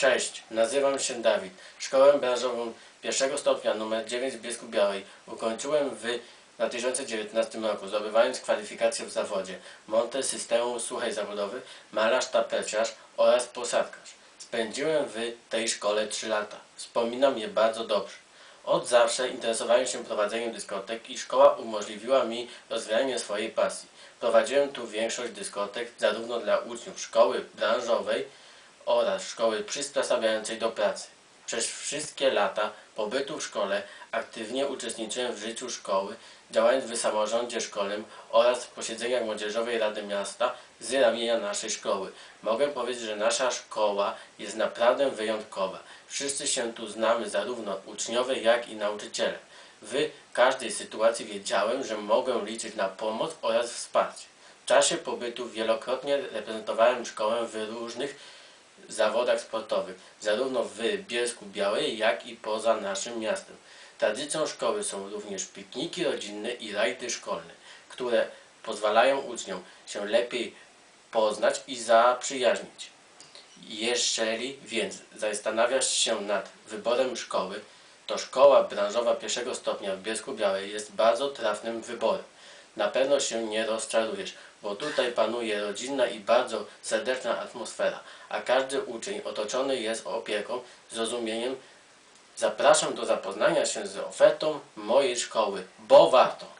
Cześć, nazywam się Dawid. Szkołę branżową pierwszego stopnia nr 9 w Biesku Białej ukończyłem w 2019 roku, zdobywając kwalifikację w zawodzie monter systemu słuchaj zawodowy, malarz tapeciarz oraz posadkarz. Spędziłem w tej szkole 3 lata. Wspominam je bardzo dobrze. Od zawsze interesowałem się prowadzeniem dyskotek i szkoła umożliwiła mi rozwijanie swojej pasji. Prowadziłem tu większość dyskotek zarówno dla uczniów szkoły branżowej, oraz szkoły przysposabiającej do pracy. Przez wszystkie lata pobytu w szkole aktywnie uczestniczyłem w życiu szkoły, działając w samorządzie szkolnym oraz w posiedzeniach Młodzieżowej Rady Miasta z ramienia naszej szkoły. Mogę powiedzieć, że nasza szkoła jest naprawdę wyjątkowa. Wszyscy się tu znamy, zarówno uczniowie, jak i nauczyciele. W każdej sytuacji wiedziałem, że mogę liczyć na pomoc oraz wsparcie. W czasie pobytu wielokrotnie reprezentowałem szkołę w różnych zawodach sportowych, zarówno w Bielsku Białej, jak i poza naszym miastem. Tradycją szkoły są również pikniki rodzinne i rajdy szkolne, które pozwalają uczniom się lepiej poznać i zaprzyjaźnić. Jeżeli więc zastanawiasz się nad wyborem szkoły, to szkoła branżowa pierwszego stopnia w Bielsku Białej jest bardzo trafnym wyborem. Na pewno się nie rozczarujesz, bo tutaj panuje rodzinna i bardzo serdeczna atmosfera, a każdy uczeń otoczony jest opieką, zrozumieniem. Zapraszam do zapoznania się z ofertą mojej szkoły, bo warto.